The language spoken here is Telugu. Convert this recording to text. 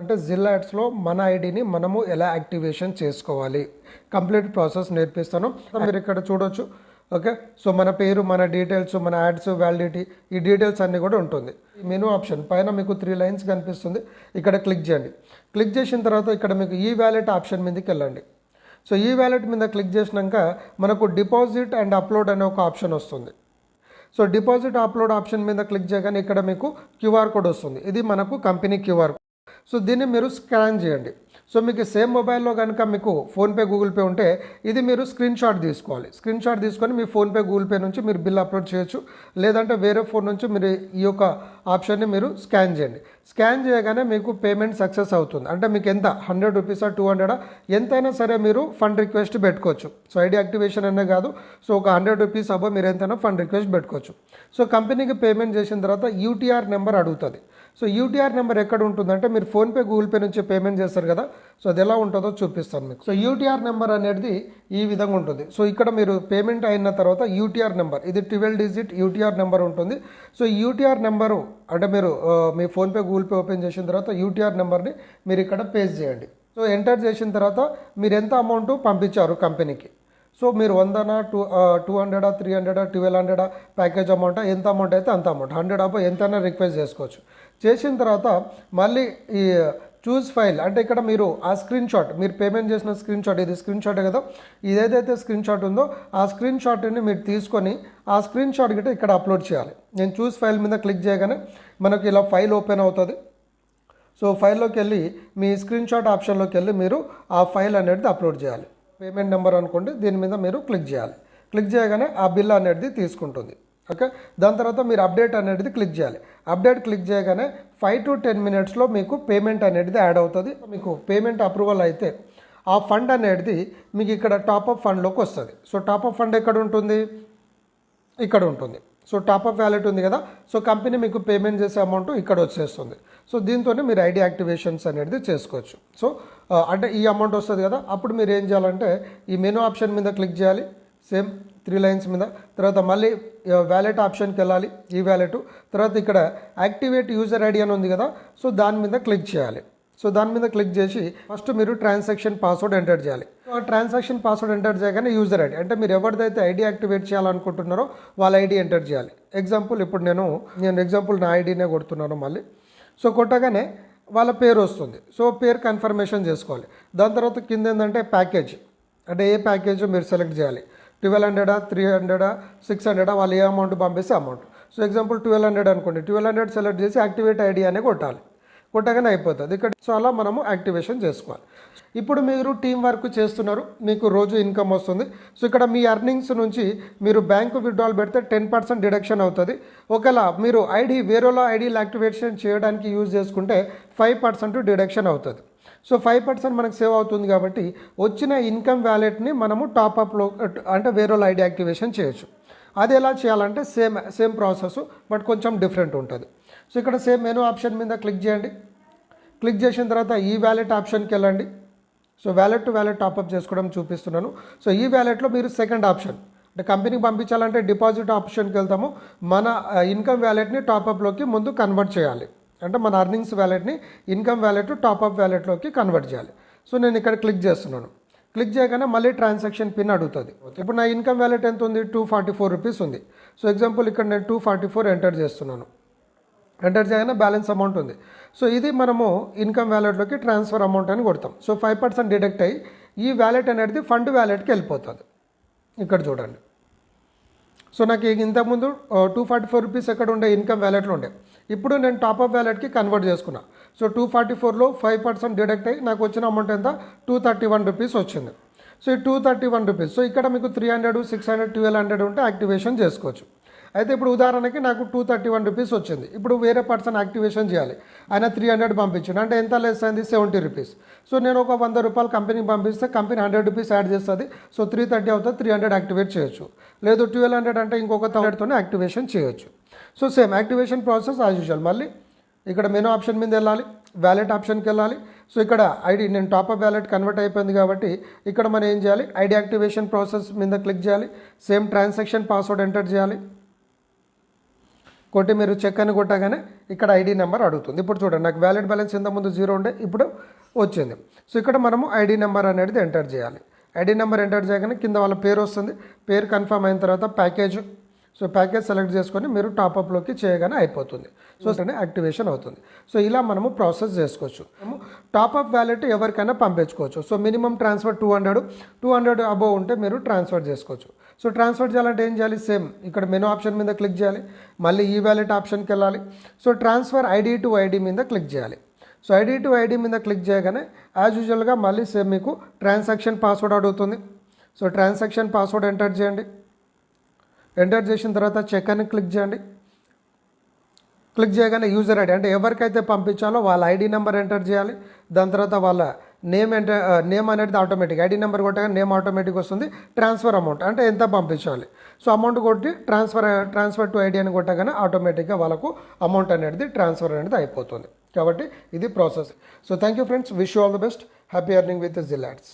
అంటే జిల్లా యాడ్స్లో మన ఐడిని మనము ఎలా యాక్టివేషన్ చేసుకోవాలి. కంప్లీట్ ప్రాసెస్ నేర్పిస్తాను. మీరు ఇక్కడ చూడొచ్చు. ఓకే? సో మన పేరు మన డీటెయిల్స్ మన యాడ్స్ వ్యాలిడిటీ ఈ డీటెయిల్స్ అన్నీ కూడా ఉంటుంది. మెనూ ఆప్షన్ పైన మీకు త్రీ లైన్స్ కనిపిస్తుంది. ఇక్కడ క్లిక్ చేయండి. క్లిక్ చేసిన తర్వాత ఇక్కడ మీకు ఈ వ్యాలెట్ ఆప్షన్ మీదకి వెళ్ళండి. సో ఈ వ్యాలెట్ మీద క్లిక్ చేసినాక మనకు డిపాజిట్ అండ్ అప్లోడ్ అనే ఒక ఆప్షన్ వస్తుంది. సో డిపాజిట్ అప్లోడ్ ఆప్షన్ మీద క్లిక్ చేయగానే ఇక్కడ మీకు క్యూఆర్ కోడ్ వస్తుంది. ఇది మనకు కంపెనీ క్యూఆర్ కోడ్ సో దీన్ని మీరు స్కాన్ చేయండి. సో మీకు సేమ్ మొబైల్లో కనుక మీకు ఫోన్పే గూగుల్ పే ఉంటే ఇది మీరు స్క్రీన్ షాట్ తీసుకోవాలి. స్క్రీన్ షాట్ తీసుకొని మీ ఫోన్పే గూగుల్ పే నుంచి మీరు బిల్ అప్లోడ్ చేయొచ్చు. లేదంటే వేరే ఫోన్ నుంచి మీరు ఈ యొక్క ఆప్షన్ని మీరు స్కాన్ చేయండి. స్కాన్ చేయగానే మీకు పేమెంట్ సక్సెస్ అవుతుంది. అంటే మీకు ఎంత? హండ్రెడ్ రూపీసా టూ హండ్రెడా? ఎంతైనా సరే మీరు ఫండ్ రిక్వెస్ట్ పెట్టుకోవచ్చు. సో ఐడి యాక్టివేషన్ అనే కాదు. సో ఒక హండ్రెడ్ రూపీస్ అబ్బో మీరు ఎంతైనా ఫండ్ రిక్వెస్ట్ పెట్టుకోవచ్చు. సో కంపెనీకి పేమెంట్ చేసిన తర్వాత యూటీఆర్ నెంబర్ అడుగుతుంది. సో యూటీఆర్ నెంబర్ ఎక్కడ ఉంటుందంటే మీరు ఫోన్పే గూగుల్ పే నుంచి పేమెంట్ చేస్తారు కదా. సో అది ఎలా ఉంటుందో చూపిస్తాను మీకు. సో యూటీఆర్ నెంబర్ అనేది ఈ విధంగా ఉంటుంది. సో ఇక్కడ మీరు పేమెంట్ అయిన తర్వాత యూటీఆర్ నెంబర్ ఇది ట్వెల్వ్ డిజిట్ యూటీఆర్ నెంబర్ ఉంటుంది. సో యూటీఆర్ నెంబరు అంటే మీరు మీ ఫోన్పే గూగుల్ పే ఓపెన్ చేసిన తర్వాత యూటీఆర్ నెంబర్ని మీరు ఇక్కడ పేస్ చేయండి. సో ఎంటర్ చేసిన తర్వాత మీరు ఎంత అమౌంట్ పంపించారు కంపెనీకి? సో మీరు వందనా టూ టూ హండ్రెడా త్రీ హండ్రెడా ట్వెల్వ్ హండ్రెడా ప్యాకేజ్ అమౌంట్ ఎంత అమౌంట్ అయితే అంత అమౌంట్. హండ్రెడ్ అబ్బో ఎంతైనా రిక్వెస్ట్ చేసుకోవచ్చు. చేసిన తర్వాత మళ్ళీ ఈ చూస్ ఫైల్ అంటే ఇక్కడ మీరు ఆ స్క్రీన్ షాట్ మీరు పేమెంట్ చేసిన స్క్రీన్ షాట్ ఇది స్క్రీన్ షాటే కదా ఇది ఏదైతే స్క్రీన్ షాట్ ఉందో ఆ స్క్రీన్ షాట్ని మీరు తీసుకొని ఆ స్క్రీన్ షాట్ గిట్ట ఇక్కడ అప్లోడ్ చేయాలి. నేను చూస్ ఫైల్ మీద క్లిక్ చేయగానే మనకు ఇలా ఫైల్ ఓపెన్ అవుతుంది. సో ఫైల్లోకి వెళ్ళి మీ స్క్రీన్ షాట్ ఆప్షన్లోకి వెళ్ళి మీరు ఆ ఫైల్ అనేది అప్లోడ్ చేయాలి. పేమెంట్ నెంబర్ అనుకోండి దీని మీద మీరు క్లిక్ చేయాలి. క్లిక్ చేయగానే ఆ బిల్ అనేది తీసుకుంటుంది. ఓకే? దాని తర్వాత మీరు అప్డేట్ అనేది క్లిక్ చేయాలి. అప్డేట్ క్లిక్ చేయగానే ఫైవ్ టు టెన్ మినిట్స్లో మీకు పేమెంట్ అనేది యాడ్ అవుతుంది. మీకు పేమెంట్ అప్రూవల్ అయితే ఆ ఫండ్ అనేది మీకు ఇక్కడ టాప్అప్ ఫండ్లోకి వస్తుంది. సో టాప్అప్ ఫండ్ ఎక్కడ ఉంటుంది? ఇక్కడ ఉంటుంది. సో టాప్అప్ వ్యాలెట్ ఉంది కదా? సో కంపెనీ మీకు పేమెంట్ చేసే అమౌంట్ ఇక్కడ వచ్చేస్తుంది. సో దీంతోనే మీరు ఐడి యాక్టివేషన్స్ అనేది చేసుకోవచ్చు. సో అంటే ఈ అమౌంట్ వస్తుంది కదా? అప్పుడు మీరు ఏం చేయాలంటే ఈ మెనూ ఆప్షన్ మీద క్లిక్ చేయాలి. సేమ్. త్రీ లైన్స్ మీద. తర్వాత మళ్ళీ వ్యాలెట్ ఆప్షన్కి వెళ్ళాలి ఈ వ్యాలెట్ తర్వాత ఇక్కడ యాక్టివేట్ యూజర్ ఐడి అని ఉంది కదా సో దాని మీద క్లిక్ చేయాలి. సో దాని మీద క్లిక్ చేసి ఫస్ట్ మీరు ట్రాన్సాక్షన్ పాస్వర్డ్ ఎంటర్ చేయాలి. ఆ ట్రాన్సాక్షన్ పాస్వర్డ్ ఎంటర్ చేయగానే యూజర్ ఐడి అంటే మీరు ఎవరిదైతే ఐడి యాక్టివేట్ చేయాలనుకుంటున్నారో వాళ్ళ ఐడి ఎంటర్ చేయాలి. ఎగ్జాంపుల్ ఇప్పుడు నేను నేను ఎగ్జాంపుల్ నా ఐడినే కొడుతున్నాను మళ్ళీ. సో కొట్టగానే వాళ్ళ పేరు వస్తుంది. సో పేరు కన్ఫర్మేషన్ చేసుకోవాలి. దాని తర్వాత కింద ఏంటంటే ప్యాకేజ్ అంటే ఏ ప్యాకేజ్ మీరు సెలెక్ట్ చేయాలి. ట్వెల్వ్ హండ్రెడా త్రీ హండ్రెడా సిక్స్ హండ్రెడా వాళ్ళు ఏ అమౌంట్ పంపిస్తే amount. So example twelve hundred అనుకోండి ట్వెల్వ్ హండ్రెడ్ సెలెక్ట్ చేసి యాక్టివేట్ ఐడి అనే కొట్టాలి. కొట్టగానే అయిపోతుంది. ఇక్కడ సో అలా మనము యాక్టివేషన్ చేసుకోవాలి. ఇప్పుడు మీరు టీం వర్క్ చేస్తున్నారు మీకు రోజు ఇన్కమ్ వస్తుంది. సో ఇక్కడ మీ అర్నింగ్స్ నుంచి మీరు బ్యాంకు విత్డ్రాల్ పెడితే టెన్ పర్సెంట్ డిడక్షన్ అవుతుంది. ఒకవేళ మీరు ఐడి వేరేలో ఐడీలు యాక్టివేషన్ చేయడానికి యూజ్ చేసుకుంటే ఫైవ్ పర్సెంట్ డిడక్షన్ అవుతుంది. సో ఫైవ్ పర్సెంట్ మనకు సేవ్ అవుతుంది కాబట్టి వచ్చిన ఇన్కమ్ వ్యాలెట్ని మనము టాప్అప్లో అంటే వేరే ఐడి యాక్టివేషన్ చేయొచ్చు. అది ఎలా చేయాలంటే సేమ్ సేమ్ ప్రాసెస్ బట్ కొంచెం డిఫరెంట్ ఉంటుంది. సో ఇక్కడ సేమ్ మెనూ ఆప్షన్ మీద క్లిక్ చేయండి. క్లిక్ చేసిన తర్వాత ఈ వ్యాలెట్ ఆప్షన్కి వెళ్ళండి. So wallet to wallet top up చేసుకోవడం చూపిస్తున్నాను. సో ఈ వ్యాలెట్లో మీరు సెకండ్ ఆప్షన్ అంటే కంపెనీకి పంపించాలంటే డిపాజిట్ ఆప్షన్కి వెళ్తాము. మన ఇన్కమ్ వ్యాలెట్ని టాప్అప్లోకి ముందు కన్వర్ట్ చేయాలి. అంటే మన అర్నింగ్స్ వ్యాలెట్ని ఇన్కమ్ వ్యాలెట్ టాప్అప్ వ్యాలెట్లోకి కన్వర్ట్ చేయాలి. సో నేను ఇక్కడ క్లిక్ చేస్తున్నాను. క్లిక్ చేయగానే మళ్ళీ ట్రాన్సాక్షన్ పిన్ అడుగుతుంది. ఇప్పుడు నా ఇన్కమ్ వ్యాలెట్ ఎంత ఉంది? టూ ఫార్టీ ఫోర్ రూపీస్ ఉంది. సో ఎగ్జాంపుల్ ఇక్కడ నేను టూ ఫార్టీ ఫోర్ ఎంటర్ చేస్తున్నాను. ఎంటర్ చేయగానే బ్యాలెన్స్ అమౌంట్ ఉంది. సో ఇది మనము ఇన్కమ్ వ్యాలెట్లోకి ట్రాన్స్ఫర్ అమౌంట్ అని కొడతాం. సో ఫైవ్ పర్సెంట్ డిడక్ట్ అయ్యి ఈ వ్యాలెట్ అనేది ఫండ్ వ్యాలెట్కి వెళ్ళిపోతుంది. ఇక్కడ చూడండి. సో నాకు ఇంతకుముందు టూ ఫార్టీ ఫోర్ రూపీస్ ఎక్కడ ఉండే ఇన్కమ్ వ్యాలెట్లో ఉండే. ఇప్పుడు నేను టాప్ అప్ వ్యాలెట్కి కన్వర్ట్ చేసుకున్నా. సో టూ ఫార్టీ ఫోర్లో ఫైవ్ పర్సెంట్ డిడక్ట్ అయ్యి నాకు వచ్చిన అమౌంట్ ఎంత? టూ థర్టీ వన్ రూపీస్ వచ్చింది. సో ఈ two thirty one rupees so ఇక్కడ మీకు three hundred six hundred twelve hundred ఉంటే యాక్టివేషన్ చేసుకోవచ్చు. అయితే ఇప్పుడు ఉదాహరణకి నాకు టూ థర్టీ వన్ రూపీస్ వచ్చింది. ఇప్పుడు వేరే పర్సన్ యాక్టివేషన్ చేయాలి. ఆయన త్రీ హండ్రెడ్ పంపించాడు. అంటే ఎంత లెస్ అయింది? సెవెంటీ రూపీస్ సో నేను ఒక వంద రూపాయలు కంపెనీకి పంపిస్తే కంపెనీ హండ్రెడ్ రూపీస్ యాడ్ చేస్తుంది. సో త్రీ థర్టీ అవుతుంది త్రీ హండ్రెడ్ యాక్టివేట్ చేయొచ్చు. లేదు ట్వెల్వ్ హండ్రెడ్ అంటే ఇంకొక థౌసండ్తోనే యాక్టివేషన్ చేయొచ్చు. So same activation process as usual మళ్ళీ ఇక్కడ మెనూ ఆప్షన్ మీద వెళ్ళాలి. వ్యాలెట్ ఆప్షన్కి వెళ్ళాలి. సో ఇక్కడ ఐడి నేను టాప్ అప్ వ్యాలెట్ కన్వర్ట్ అయిపోయింది కాబట్టి ఇక్కడ మనం ఏం చేయాలి? ఐడి యాక్టివేషన్ ప్రాసెస్ మీద క్లిక్ చేయాలి. సేమ్ ట్రాన్సాక్షన్ పాస్వర్డ్ ఎంటర్ చేయాలి. కొట్టి మీరు చెక్ అని కొట్టగానే ఇక్కడ ఐడి నెంబర్ అడుగుతుంది. ఇప్పుడు చూడండి నాకు వ్యాలిడ్ బ్యాలెన్స్ ఇంతకుముందు ముందు జీరో ఉండే ఇప్పుడు వచ్చింది. సో ఇక్కడ మనము ఐడి నెంబర్ అనేది ఎంటర్ చేయాలి. ఐడి నెంబర్ ఎంటర్ చేయగానే కింద వాళ్ళ పేరు వస్తుంది. పేరు కన్ఫర్మ్ అయిన తర్వాత ప్యాకేజ్ సో ప్యాకేజ్ సెలెక్ట్ చేసుకొని మీరు టాప్అప్లోకి చేయగానే అయిపోతుంది. సో యాక్టివేషన్ అవుతుంది. సో ఇలా మనము ప్రాసెస్ చేసుకోవచ్చు. మనము టాపప్ వ్యాలెట్ ఎవరికైనా పంపించుకోవచ్చు. So minimum transfer two hundred two hundred above ఉంటే మీరు ట్రాన్స్ఫర్ చేసుకోవచ్చు. సో ట్రాన్స్ఫర్ చేయాలంటే ఏం చేయాలి? సేమ్ ఇక్కడ మెనూ ఆప్షన్ మీద క్లిక్ చేయాలి. మళ్ళీ ఈ వ్యాలెట్ ఆప్షన్కి వెళ్ళాలి. So transfer ID to ID మీద క్లిక్ చేయాలి. సో ఐడి టు ఐడి మీద క్లిక్ చేయగానే యాజ్ యూజువల్గా మళ్ళీ సేమ్ మీకు ట్రాన్సాక్షన్ పాస్వర్డ్ అడుగుతుంది. సో ట్రాన్సాక్షన్ పాస్వర్డ్ ఎంటర్ చేయండి. ఎంటర్ చేసిన తర్వాత చెక్ అని క్లిక్ చేయండి. క్లిక్ చేయగానే యూజర్ ఐడి అంటే ఎవరికైతే పంపించాలో వాళ్ళ ఐడి నెంబర్ ఎంటర్ చేయాలి. దాని తర్వాత వాళ్ళ నేమ్ అంటే నేమ్ అనేది ఆటోమేటిక్ ఐడి నెంబర్ కొట్టగా నేమ్ ఆటోమేటిక్ వస్తుంది. ట్రాన్స్ఫర్ అమౌంట్ అంటే ఎంత పంపించాలి? సో అమౌంట్ కొట్టి ట్రాన్స్ఫర్ ట్రాన్స్ఫర్ టు ఐడి అని కొట్టగానే ఆటోమేటిక్గా వాళ్ళకు అమౌంట్ అనేది ట్రాన్స్ఫర్ అనేది అయిపోతుంది. కాబట్టి ఇది process so thank you friends wish you all the best happy earning with జిలాట్స్